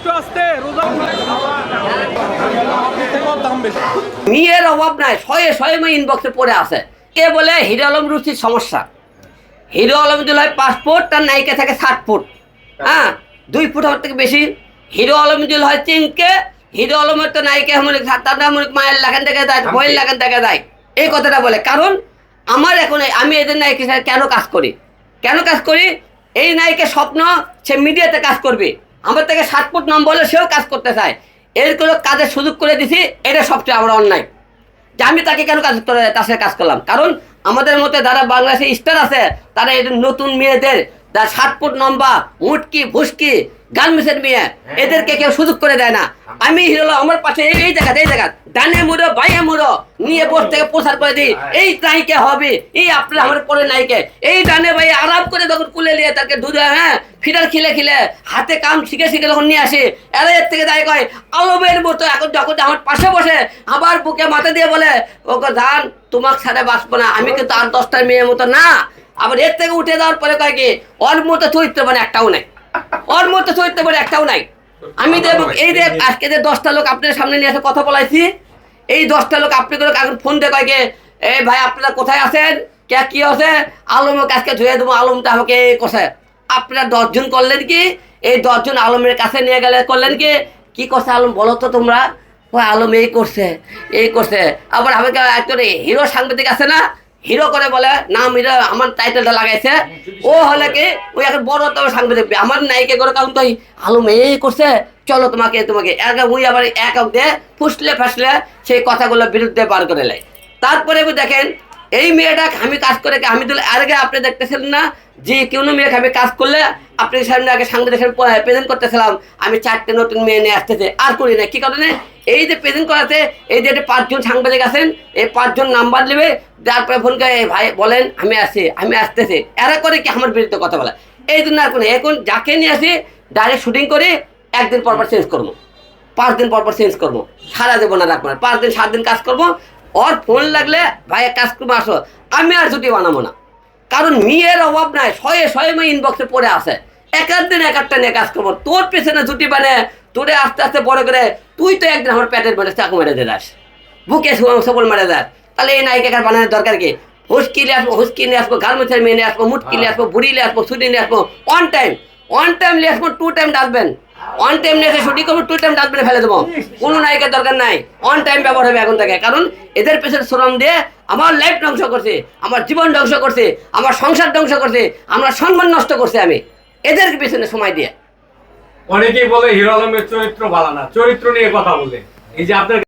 একটু আসতে মেয়ের অভাব নাই শয়ে শয়ে মেয়ে ইনবক্সে পড়ে আছে। কে বলে হিরো আলম রুচির সমস্যা। হিরো আলম হয় পাঁচ ফুট তার নায়িকা থাকে ষাট ফুট। হ্যাঁ দুই ফুট আমার থেকে বেশি। হিরো আলম যদি হয় চিনকে হিরো আলমের তো নায়িকা এমন তার নাম মায়ের লাগান দেখা দেয় বইয়ের লাগান দেখা দেয় এই কথাটা বলে কারণ আমার এখন আমি এদের নায়িকা সাথে কেন কাজ করি? কেন কাজ করি? এই নায়িকের স্বপ্ন সে মিডিয়াতে কাজ করবে। আমার থেকে সাত ফুট নাম বলে সেও কাজ করতে চায়। এরগুলো কাজের সুযোগ করে দিছি, এটা সবচেয়ে আমার অন্যায়। যে আমি তাকে কেন কাজ করে তার সাথে কাজ করলাম? কারণ আমাদের মধ্যে যারা বাংলাদেশে স্টার আছে, তারা নতুন মেয়েদের সাত ফুট লম্বা মুটকি ফুসকি গার্মেন্টসের মেয়ে এদেরকে কেউ সুযোগ করে দেয় না। আমি হলো আমার পাশে এই এই জায়গা এই জায়গা। ডানে মুড়ো বাইয়ে মুড়ো নিয়ে বোর্ড থেকে প্রচার করে দিই। এই নায়িকা হবে এই আপনার আমার পরে নায়িকা। এই ডানে ভাই আরাম করে যখন কুলে নিয়ে তাকে দুধ হ্যাঁ খিলে খিলে হাতে কাম শিখে শিখে যখন নিয়ে আসে এরা এর থেকে দায় কয় আলমের মতো এখন যখন আমার পাশে বসে আবার বুকে মাথা দিয়ে বলে ওকে ধান তোমার ছাড়া বাঁচবো না আমি কিন্তু আর দশটার মেয়ের মতো না। আবার এর থেকে উঠে দেওয়ার পরে কয় কি ওর মতো চরিত্র মানে একটাও নাই। ওর মতো চরিত্র মানে একটাও নাই। আমি দেব এই যে আজকে যে দশটা লোক আপনার সামনে নিয়ে এসে কথা বলাইছি এই দশটা লোক আপনি করে এখন ফোন দিয়ে কয় কে এই ভাই আপনারা কোথায় আছেন? কে কি আছে? আলমকে আজকে ধুয়ে দেবো আলমটা আমাকে এই কোথায় আপনারা দশজন করলেন কি? এই দশজন আলমের কাছে নিয়ে গেলে করলেন কি? কি করছে আলম? বলো তো তোমরা। ও আলম এই করছে এই করছে। আবার আমাকে একজন হিরো সাংবাদিক আছে না হিরো করে বলে নাম হিরো আমার টাইটেলটা লাগাইছে। ও হলে কি ওই এখন বড় তো সাংবাদিক আমার নায়িকা করে কারণ তো আলম এই করছে। চলো তোমাকে তোমাকে। এক ওই আবার এক দিয়ে ফুসলে ফাসলে সেই কথাগুলো বিরুদ্ধে বার করে লাই। তারপরে দেখেন এই মেয়েটা আমি কাজ করে আমি তো আগে আপনি দেখতেছিলেন না যে কোনো মেয়েকে আমি কাজ করলে আপনি সামনে আগে সাংবাদিক প্রেজেন্ট করতেছিলাম। আমি চারটে নতুন মেয়ে নিয়ে আসতেছে। আর করি না কি কারণে? এই যে প্রেজেন্ট করাতে এই যে এটা পাঁচজন সাংবাদিক আছেন, এই পাঁচজন নাম্বার নেবে, তারপরে ফোন করে "এই ভাই, বলেন, আমি আসছি, আমি আসতেছি। এরা করে কি আমার বিরুদ্ধে কথা বলা? এই জন্য আর কোনো, এখন যাকে নিয়ে আসি ডাইরেক্ট শুটিং করে, একদিন পর পর চেঞ্জ করব। পাঁচ দিন পর পর চেঞ্জ করব। সারা দেবো না রাখব না। পাঁচ দিন সাত দিন কাজ করব। ওর ফোন লাগলে, ভাই কাজ করব, আসো। আমি আর ছুটি বানাবো না। কারণ মেয়ের অভাব নাই, শয়ে শয়ে মেয়ে ইনবক্সে পড়ে আছে। এক দিন, এক একটা নিয়ে কাজ করব। তোর পেছনে ছুটি বানে তোরে আস্তে আস্তে বড় করে তুই তো একদিন আমার পেটের মধ্যে চাকু মেরে দিয়ে দাস বুকে সবল মেরে দেয়। তাহলে এই নায়িকা বানানোর দরকার কি? হুসকি নিয়ে আসব হুসকি নিয়ে আসব গাল গার্মেন্টসের মেয়ে নিয়ে আসব মুটকি নিয়ে আসব বুড়ি নিয়ে আসব ছুটি নিয়ে আসব ওয়ান টাইম ওয়ান টাইম নিয়ে আসব টু টাইম ডাকবেন ওয়ান টাইম নিয়ে এসে শুটিং করব টু টাইম ডাস্টবিনে ফেলে দেবো। কোনো নায়িকার দরকার নাই। অন টাইম ব্যবহার হবে এখন থেকে। কারণ এদের পেছনে শ্রম দিয়ে আমার লাইফ ধ্বংস করছে আমার জীবন ধ্বংস করছে আমার সংসার ধ্বংস করছে আমার সম্মান নষ্ট করছে আমি। এদের পেছনে সময় দিয়ে। অনেকেই বলে হিরো আলমের চরিত্র ভালো না চরিত্র নিয়ে কথা বলে। এই যে আপনার